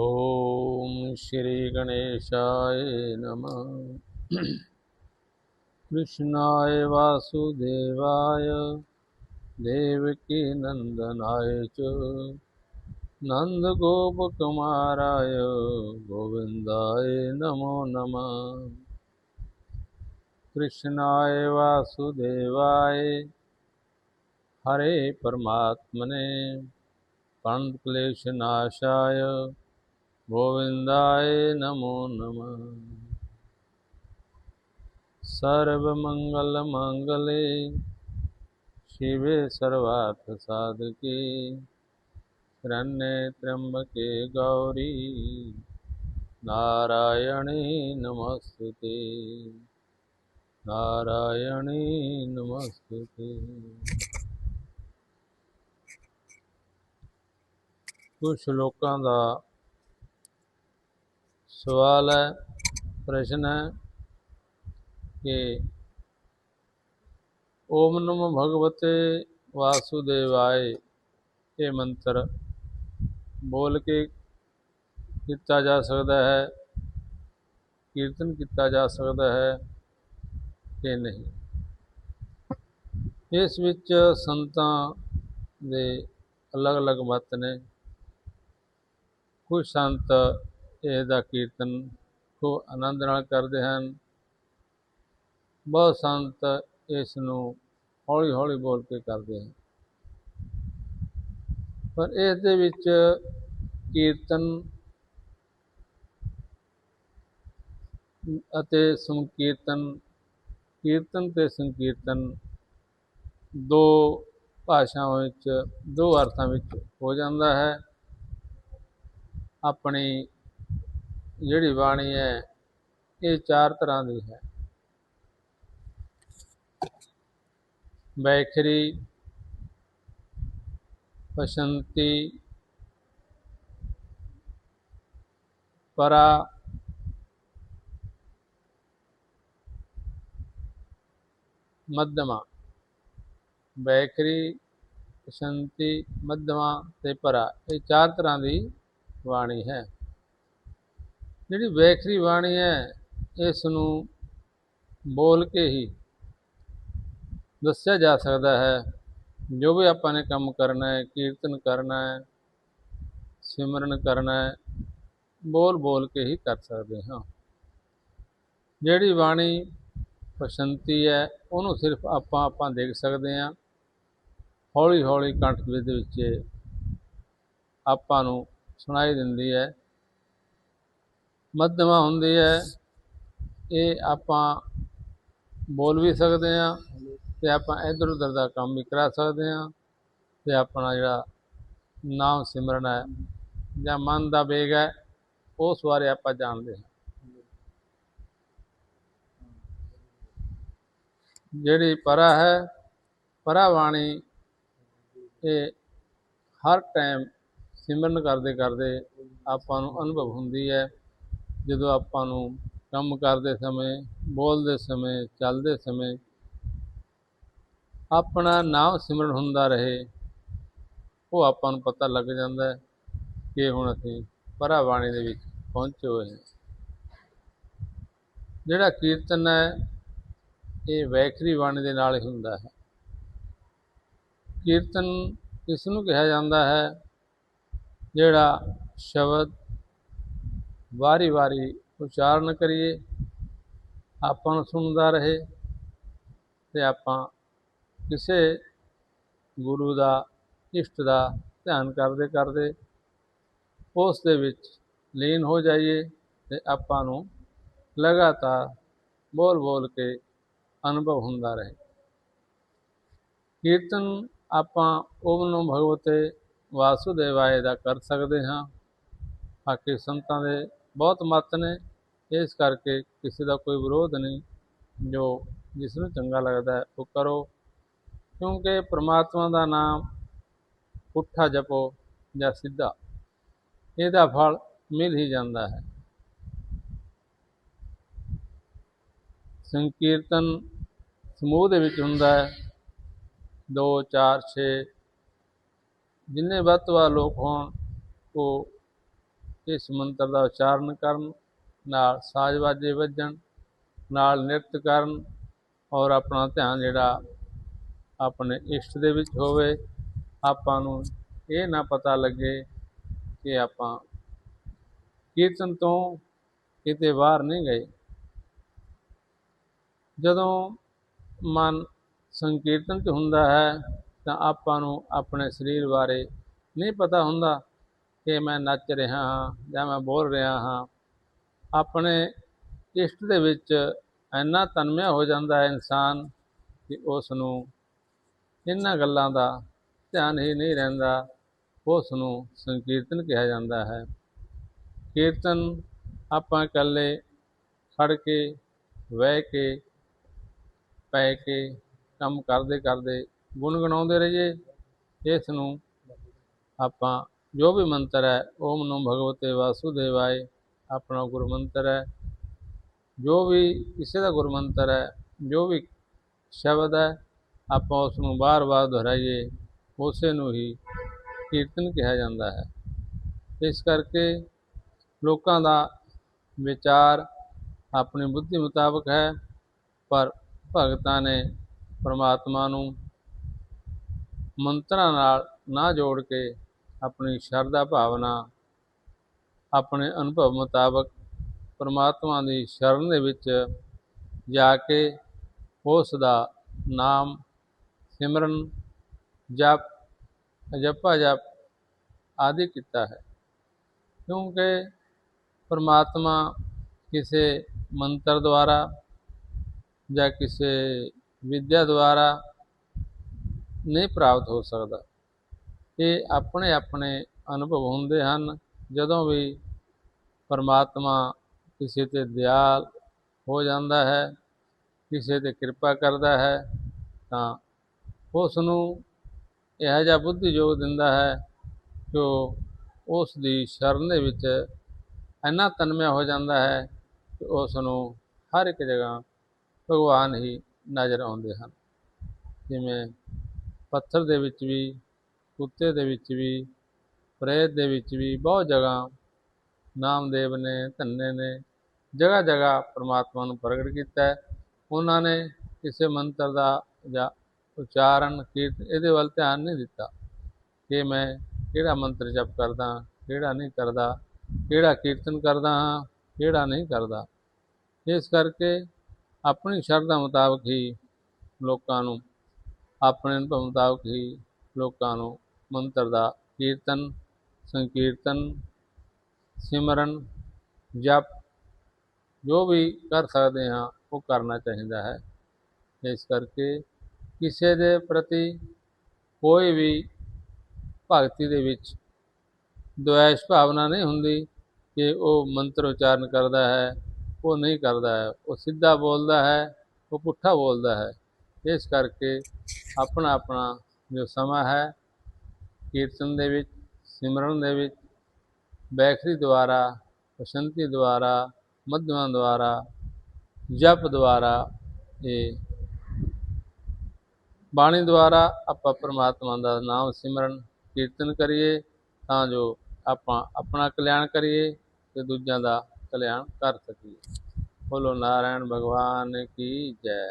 ॐ श्रीगणेशाय नमः। कृष्णाय वासुदेवाय देवकीनन्दनाय च। नन्दगोपकुमाराय गोविन्दाय नमो नमः। कृष्णाय वासुदेवाय, हरे परमात्मने प्रणतक्लेशनाशाय गोविन्दाय नमो नमः सर्वमङ्गलमङ्गले शिवे सर्वार्थसाधके शरण्ये त्र्यम्बके गौरी नारायणी नमस्तुते नारायणी नमस्तुते ਕੁਝ ਲੋਕਾਂ ਦਾ ਸਵਾਲ ਹੈ, ਪ੍ਰਸ਼ਨ ਹੈ ਕਿ ਓਮ ਨਮੋ ਭਗਵਤੇ ਵਾਸੁਦੇਵਾਏ ਇਹ ਮੰਤਰ ਬੋਲ ਕੇ ਕੀਤਾ ਜਾ ਸਕਦਾ ਹੈ, ਕੀਰਤਨ ਕੀਤਾ ਜਾ ਸਕਦਾ ਹੈ ਕਿ ਨਹੀਂ? ਇਸ ਵਿੱਚ ਸੰਤਾਂ ਦੇ ਅਲੱਗ-ਅਲੱਗ ਮਤ ਨੇ। ਕੁਝ ਸੰਤ ਇਸ ਦਾ ਕੀਰਤਨ ਖੂਬ ਆਨੰਦ ਨਾਲ ਕਰਦੇ ਹਨ। ਬਹੁਤ ਸੰਤ ਇਸ ਨੂੰ ਹੌਲੀ ਹੌਲੀ ਬੋਲ ਕੇ ਕਰਦੇ ਹਨ। ਪਰ ਇਸ ਦੇ ਵਿੱਚ ਕੀਰਤਨ ਅਤੇ ਸੰਕੀਰਤਨ, ਕੀਰਤਨ ਤੇ ਸੰਕੀਰਤਨ ਦੋ ਭਾਸ਼ਾਵਾਂ ਵਿੱਚ, ਦੋ ਅਰਥਾਂ ਵਿੱਚ ਹੋ ਜਾਂਦਾ ਹੈ। ਆਪਣੀ ਜਿਹੜੀ ਬਾਣੀ ਹੈ, ਇਹ ਚਾਰ ਤਰ੍ਹਾਂ ਦੀ ਹੈ। ਬੈਖਰੀ ਪਸ਼ੰਤੀ ਪਰਾ, ਮੱਧਮਾ। ਬੈਖਰੀ ਪਸ਼ੰਤੀ ਮੱਧਮਾ ਤੇ ਪਰਾ, ਇਹ ਚਾਰ ਤਰ੍ਹਾਂ ਦੀ ਬਾਣੀ ਹੈ। ਜਿਹੜੀ ਵੇਖਰੀ ਬਾਣੀ ਹੈ ਇਸ ਨੂੰ ਬੋਲ ਕੇ ਹੀ ਦੱਸਿਆ ਜਾ ਸਕਦਾ ਹੈ। ਜੋ ਵੀ ਆਪਾਂ ਨੇ ਕੰਮ ਕਰਨਾ ਹੈ, ਕੀਰਤਨ ਕਰਨਾ ਹੈ, ਸਿਮਰਨ ਕਰਨਾ ਹੈ, ਬੋਲ ਬੋਲ ਕੇ ਹੀ ਕਰ ਸਕਦੇ ਹਾਂ। ਜਿਹੜੀ ਬਾਣੀ ਪਸੰਤੀ ਹੈ, ਉਹਨੂੰ ਸਿਰਫ ਆਪਾਂ ਆਪਾਂ ਦੇਖ ਸਕਦੇ ਹਾਂ। ਹੌਲੀ ਹੌਲੀ ਕੰਠ ਦੇ ਵਿੱਚ ਆਪਾਂ ਨੂੰ ਸੁਣਾਈ ਦਿੰਦੀ ਹੈ। ਮੱਧਮਾ ਹੁੰਦੀ ਹੈ, ਇਹ ਆਪਾਂ ਬੋਲ ਵੀ ਸਕਦੇ ਹਾਂ ਤੇ ਆਪਾਂ ਇਧਰ ਉਧਰ ਦਾ ਕੰਮ ਵੀ ਕਰਾ ਸਕਦੇ ਹਾਂ ਤੇ ਆਪਣਾ ਜਿਹੜਾ ਨਾਮ ਸਿਮਰਨ ਹੈ ਜਾਂ ਮਨ ਦਾ ਵੇਗ ਹੈ, ਉਸ ਬਾਰੇ ਆਪਾਂ ਜਾਣਦੇ ਹਾਂ। ਜਿਹੜੀ ਪਰਾ ਹੈ ਪਰਾ ਬਾਣੀ ਇਹ ਹਰ ਟਾਈਮ ਸਿਮਰਨ ਕਰਦੇ ਕਰਦੇ ਆਪਾਂ ਨੂੰ ਅਨੁਭਵ ਹੁੰਦੀ ਹੈ। ਜਦੋਂ ਆਪਾਂ ਨੂੰ ਕੰਮ ਕਰਦੇ ਸਮੇਂ, ਬੋਲਦੇ ਸਮੇਂ, ਚੱਲਦੇ ਸਮੇਂ ਆਪਣਾ ਨਾਮ ਸਿਮਰਨ ਹੁੰਦਾ ਰਹੇ, ਉਹ ਆਪਾਂ ਨੂੰ ਪਤਾ ਲੱਗ ਜਾਂਦਾ ਹੈ ਕਿ ਹੁਣ ਅਸੀਂ ਪਰਾ ਬਾਣੀ ਦੇ ਵਿੱਚ ਪਹੁੰਚੇ ਹੋਏ ਹਾਂ। ਜਿਹੜਾ ਕੀਰਤਨ ਹੈ, ਇਹ ਵੈਖਰੀ ਬਾਣੀ ਦੇ ਨਾਲ ਹੀ ਹੁੰਦਾ ਹੈ। ਕੀਰਤਨ ਇਸ ਨੂੰ ਕਿਹਾ ਜਾਂਦਾ ਹੈ, ਜਿਹੜਾ ਸ਼ਬਦ ਵਾਰੀ ਵਾਰੀ ਉਚਾਰਨ ਕਰੀਏ, ਆਪਾਂ ਨੂੰ ਸੁਣਦਾ ਰਹੇ ਤੇ ਆਪਾਂ ਕਿਸੇ ਗੁਰੂ ਦਾ, ਇਸ਼ਟ ਦਾ ਧਿਆਨ ਕਰਦੇ ਕਰਦੇ ਉਸ ਦੇ ਵਿੱਚ ਲੀਨ ਹੋ ਜਾਈਏ ਤੇ ਆਪਾਂ ਨੂੰ ਲਗਾਤਾਰ ਬੋਲ ਬੋਲ ਕੇ ਅਨੁਭਵ ਹੁੰਦਾ ਰਹੇ। ਕੀਰਤਨ ਆਪਾਂ ਓਮ ਨਮੋ ਭਗਵਤੇ ਵਾਸੁਦੇਵਾਏ ਦਾ ਕਰ ਸਕਦੇ ਹਾਂ। ਬਾਕੀ ਸੰਤਾਂ ਦੇ ਬਹੁਤ ਮਤ ਨੇ। ਇਸ ਕਰਕੇ ਕਿਸੇ ਦਾ ਕੋਈ ਵਿਰੋਧ ਨਹੀਂ। ਜੋ ਜਿਸ ਨੂੰ ਚੰਗਾ ਲੱਗਦਾ ਉਹ ਕਰੋ। ਕਿਉਂਕਿ ਪ੍ਰਮਾਤਮਾ ਦਾ ਨਾਮ ਪੁੱਠਾ ਜਪੋ ਜਾਂ ਸਿੱਧਾ, ਇਹਦਾ ਫਲ ਮਿਲ ਹੀ ਜਾਂਦਾ ਹੈ। ਸੰਕੀਰਤਨ ਸਮੂਹ ਦੇ ਵਿੱਚ ਹੁੰਦਾ ਹੈ। 2 4 6 ਜਿੰਨੇ ਵੱਧ ਤੋਂ ਵੱਧ ਲੋਕ ਹੋਣ, ਉਹ ਇਸ ਮੰਤਰ ਦਾ ਉਚਾਰਨ ਕਰਨ, ਨਾਲ ਸਾਜ਼ ਬਾਜੇ ਵੱਜਣ, ਨਾਲ ਨਿਰਤ ਕਰਨ ਔਰ ਆਪਣਾ ਧਿਆਨ ਜਿਹੜਾ ਆਪਣੇ ਇਸ਼ਟ ਦੇ ਵਿੱਚ ਹੋਵੇ। ਆਪਾਂ ਨੂੰ ਇਹ ਨਾ ਪਤਾ ਲੱਗੇ ਕਿ ਆਪਾਂ ਕੀਰਤਨ ਤੋਂ ਕਿਤੇ ਬਾਹਰ ਨਹੀਂ ਗਏ। ਜਦੋਂ ਮਨ ਸੰਕੀਰਤਨ 'ਚ ਹੁੰਦਾ ਹੈ ਤਾਂ ਆਪਾਂ ਨੂੰ ਆਪਣੇ ਸਰੀਰ ਬਾਰੇ ਨਹੀਂ ਪਤਾ ਹੁੰਦਾ ਕਿ ਮੈਂ ਨੱਚ ਰਿਹਾ ਹਾਂ ਜਾਂ ਮੈਂ ਬੋਲ ਰਿਹਾ ਹਾਂ। ਆਪਣੇ ਇਸ਼ਟ ਦੇ ਵਿੱਚ ਇੰਨਾ ਤਨਮਿਆ ਹੋ ਜਾਂਦਾ ਹੈ ਇਨਸਾਨ ਕਿ ਉਸ ਨੂੰ ਇਹਨਾਂ ਗੱਲਾਂ ਦਾ ਧਿਆਨ ਹੀ ਨਹੀਂ ਰਹਿੰਦਾ। ਉਸ ਨੂੰ ਸੰਕੀਰਤਨ ਕਿਹਾ ਜਾਂਦਾ ਹੈ। ਕੀਰਤਨ ਆਪਾਂ ਇਕੱਲੇ ਖੜ ਕੇ, ਵਹਿ ਕੇ, ਪੈ ਕੇ ਕੰਮ ਕਰਦੇ ਕਰਦੇ ਗੁਣਗੁਣਾਉਂਦੇ ਰਹੀਏ। ਇਸ ਨੂੰ ਆਪਾਂ ਜੋ ਵੀ ਮੰਤਰ ਹੈ, ਓਮ ਨਮੋ ਭਗਵਤੇ ਵਾਸੁਦੇਵਾਏ, ਆਪਣਾ ਗੁਰੂ ਮੰਤਰ ਹੈ। ਜੋ ਵੀ ਕਿਸੇ ਦਾ ਗੁਰੂ ਮੰਤਰ ਹੈ, ਜੋ ਵੀ ਸ਼ਬਦ ਹੈ, ਆਪਾਂ ਉਸ ਨੂੰ ਬਾਰ-ਬਾਰ ਦੁਹਰਾਈਏ, ਉਸੇ ਨੂੰ ਹੀ ਕੀਰਤਨ ਕਿਹਾ ਜਾਂਦਾ ਹੈ। ਇਸ ਕਰਕੇ ਲੋਕਾਂ ਦਾ ਵਿਚਾਰ ਆਪਣੀ ਬੁੱਧੀ ਮੁਤਾਬਕ ਹੈ, ਪਰ ਭਗਤਾਂ ਨੇ ਪਰਮਾਤਮਾ ਨੂੰ ਮੰਤਰਾਂ ਨਾਲ ਨਾ ਜੋੜ ਕੇ ਆਪਣੀ ਸ਼ਰਧਾ ਭਾਵਨਾ, ਆਪਣੇ ਅਨੁਭਵ ਮੁਤਾਬਕ ਪਰਮਾਤਮਾ ਦੀ ਸ਼ਰਨ ਦੇ ਵਿੱਚ ਜਾ ਕੇ ਉਸ ਦਾ ਨਾਮ ਸਿਮਰਨ, ਜਪ ਜਪਾ ਜਪ ਆਦਿ ਕੀਤਾ ਹੈ। ਕਿਉਂਕਿ ਪਰਮਾਤਮਾ ਕਿਸੇ ਮੰਤਰ ਦੁਆਰਾ ਜਾਂ ਕਿਸੇ ਵਿਦਿਆ ਦੁਆਰਾ ਨਹੀਂ ਪ੍ਰਾਪਤ ਹੋ ਸਕਦਾ। ਇਹ ਆਪਣੇ ਆਪਣੇ ਅਨੁਭਵ ਹੁੰਦੇ ਹਨ। ਜਦੋਂ ਵੀ ਪਰਮਾਤਮਾ ਕਿਸੇ ਤੇ ਦਿਆਲ ਹੋ ਜਾਂਦਾ ਹੈ, ਕਿਸੇ ਤੇ ਕਿਰਪਾ ਕਰਦਾ ਹੈ, ਤਾਂ ਉਸ ਨੂੰ ਇਹੋ ਜਿਹਾ ਬੁੱਧੀ ਯੋਗ ਦਿੰਦਾ ਹੈ ਕਿ ਉਹ ਉਸ ਦੀ ਸ਼ਰਨ ਦੇ ਵਿੱਚ ਇੰਨਾ ਤਨਮਿਆ ਹੋ ਜਾਂਦਾ ਹੈ ਕਿ ਉਸ ਨੂੰ ਹਰ ਇੱਕ ਜਗ੍ਹਾ ਭਗਵਾਨ ਹੀ ਨਜ਼ਰ ਆਉਂਦੇ ਹਨ। ਜਿਵੇਂ ਪੱਥਰ ਦੇ ਵਿੱਚ ਵੀ ਕੁੱਤੇ ਦੇ ਵਿੱਚ ਵੀ, ਪ੍ਰੇਤ ਦੇ ਵਿੱਚ ਵੀ ਬਹੁਤ ਜਗ੍ਹਾ ਨਾਮਦੇਵ ਨੇ, ਧੰਨੇ ਨੇ ਜਗ੍ਹਾ ਜਗ੍ਹਾ ਪਰਮਾਤਮਾ ਨੂੰ ਪ੍ਰਗਟ ਕੀਤਾ ਹੈ। ਉਹਨਾਂ ਨੇ ਕਿਸੇ ਮੰਤਰ ਦਾ ਜਾਂ ਉਚਾਰਨ ਕੀਰਤ ਇਹਦੇ ਵੱਲ ਧਿਆਨ ਨਹੀਂ ਦਿੱਤਾ ਕਿ ਮੈਂ ਕਿਹੜਾ ਮੰਤਰ ਜਪ ਕਰਦਾ, ਕਿਹੜਾ ਨਹੀਂ ਕਰਦਾ, ਕਿਹੜਾ ਕੀਰਤਨ ਕਰਦਾ ਹਾਂ, ਕਿਹੜਾ ਨਹੀਂ ਕਰਦਾ। ਇਸ ਕਰਕੇ ਆਪਣੀ ਸ਼ਰਧਾ ਮੁਤਾਬਕ ਹੀ ਲੋਕਾਂ ਨੂੰ, ਆਪਣੇ ਅਨੁਭਵ ਮੁਤਾਬਕ ਹੀ ਲੋਕਾਂ ਨੂੰ ਮੰਤਰ ਦਾ ਕੀਰਤਨ, ਸੰਕੀਰਤਨ, ਸਿਮਰਨ, ਜਪ, ਜੋ ਵੀ ਕਰ ਸਕਦੇ ਹਾਂ, ਉਹ ਕਰਨਾ ਚਾਹੀਦਾ ਹੈ। ਇਸ ਕਰਕੇ ਕਿਸੇ ਦੇ ਪ੍ਰਤੀ ਕੋਈ ਵੀ ਭਗਤੀ ਦੇ ਵਿੱਚ ਦੁਆਇਸ਼ ਭਾਵਨਾ ਨਹੀਂ ਹੁੰਦੀ ਕਿ ਉਹ ਮੰਤਰ ਉਚਾਰਨ ਕਰਦਾ ਹੈ, ਉਹ ਨਹੀਂ ਕਰਦਾ ਹੈ। ਉਹ ਸਿੱਧਾ ਬੋਲਦਾ ਹੈ, ਉਹ ਪੁੱਠਾ ਬੋਲਦਾ ਹੈ। ਇਸ ਕਰਕੇ ਆਪਣਾ ਆਪਣਾ ਜੋ ਸਮਾਂ ਹੈ ਕੀਰਤਨ ਦੇ ਵਿੱਚ, ਸਿਮਰਨ ਦੇ ਵਿੱਚ, ਬੈਖਰੀ ਦੁਆਰਾ, ਬਸੰਤੀ ਦੁਆਰਾ ਮਧਮਾ ਦੁਆਰਾ, ਜਪ ਦੁਆਰਾ ਇਹ ਬਾਣੀ ਦੁਆਰਾ ਆਪਾਂ ਪਰਮਾਤਮਾ ਦਾ ਨਾਮ ਸਿਮਰਨ, ਕੀਰਤਨ ਕਰੀਏ ਤਾਂ ਜੋ ਆਪਾਂ ਆਪਣਾ ਕਲਿਆਣ ਕਰੀਏ ਤੇ ਦੂਜਿਆਂ ਦਾ ਕਲਿਆਣ ਕਰ ਸਕੀਏ। ਬੋਲੋ, ਨਾਰਾਇਣ ਭਗਵਾਨ ਕੀ ਜੈ?